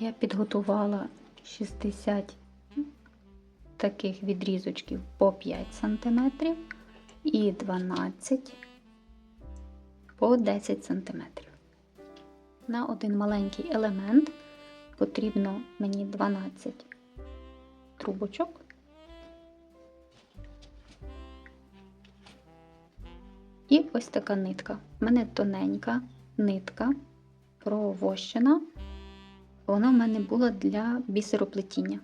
Я підготувала 60 таких відрізочків по 5 см і 12 по 10 см. На один маленький елемент потрібно мені 12 трубочок. І ось така нитка. У мене тоненька нитка провощена. Вона в мене була для бісероплетіння.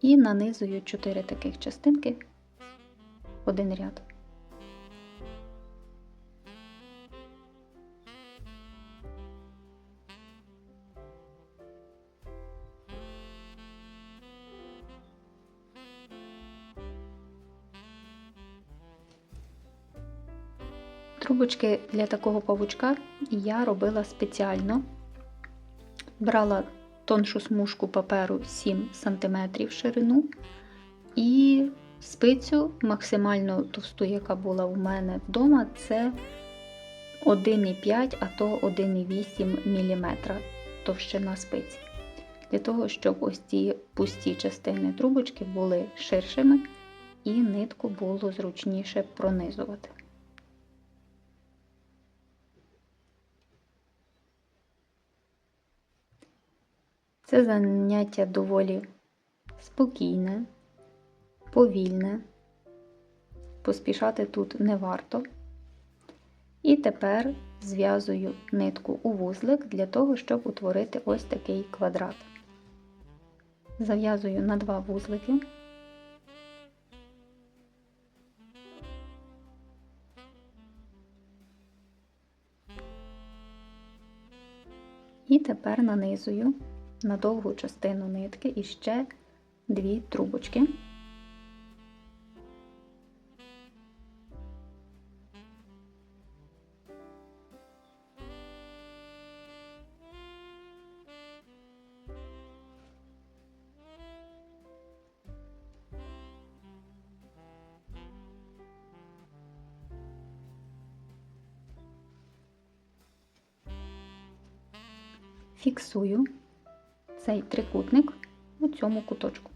І нанизую 4 таких частинки в один ряд. Трубочки для такого павучка я робила спеціально. Брала тоншу смужку паперу 7 см ширину і спицю максимально товсту, яка була у мене вдома, це 1,5, а то 1,8 мм товщина спиці. Для того, щоб ось ці пусті частини трубочки були ширшими і нитку було зручніше пронизувати. Це заняття доволі спокійне, повільне, поспішати тут не варто. І тепер зв'язую нитку у вузлик для того, щоб утворити ось такий квадрат. Зав'язую на два вузлики. І тепер нанизую на довгу частину нитки і ще дві трубочки. Фіксую цей трикутник у цьому куточку.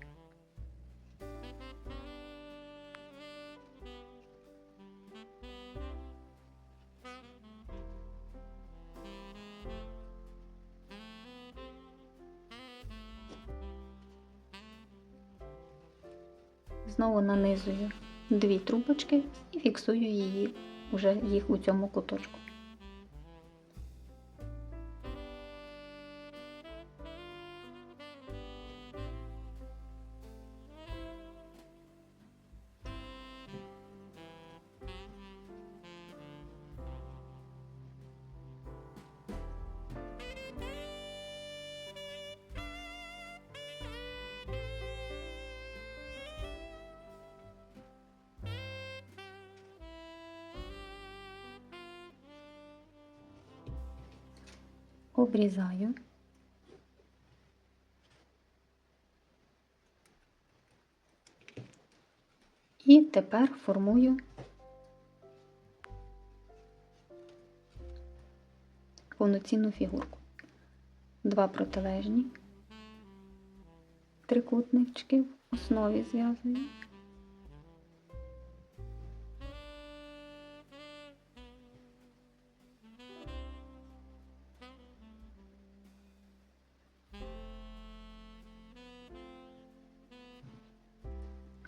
Знову нанизую дві трубочки і фіксую її вже їх у цьому куточку. Обрізаю. І тепер формую повноцінну фігурку. Два протилежні трикутнички в основі зв'язую.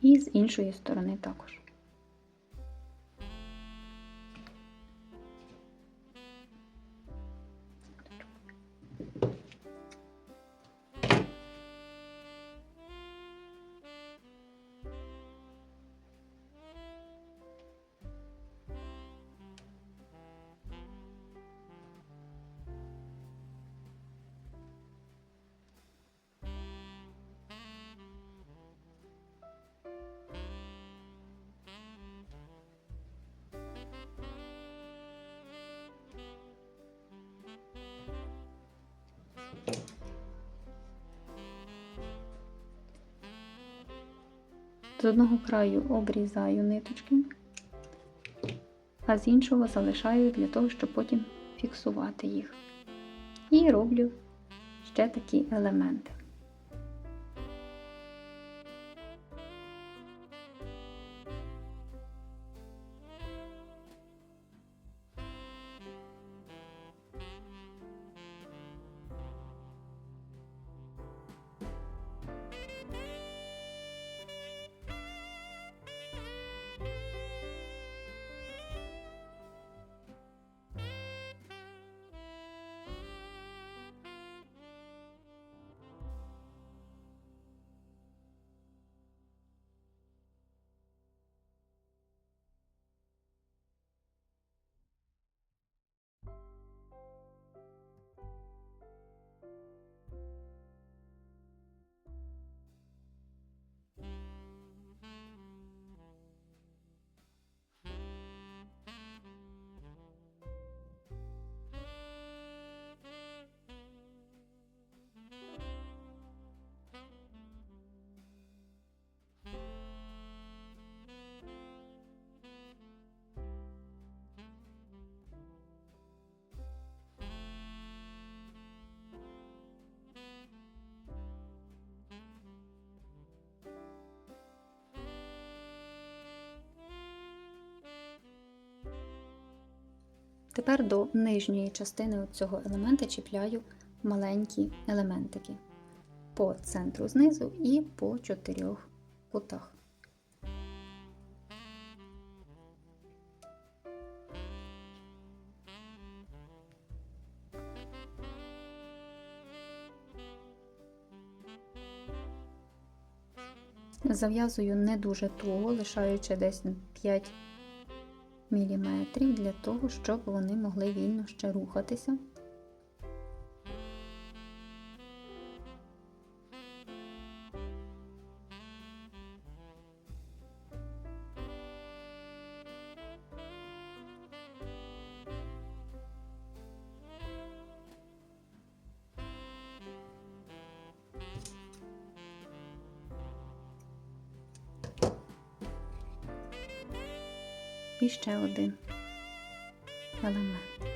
І з іншої сторони також. З одного краю обрізаю ниточки а з іншого залишаю для того, щоб потім фіксувати їх. І роблю ще такі елементи. Тепер до нижньої частини цього елемента чіпляю маленькі елементики по центру знизу і по чотирьох кутах. Зав'язую не дуже туго, лишаючи десь 5 мм для того, щоб вони могли вільно ще рухатися. І ще один елемент.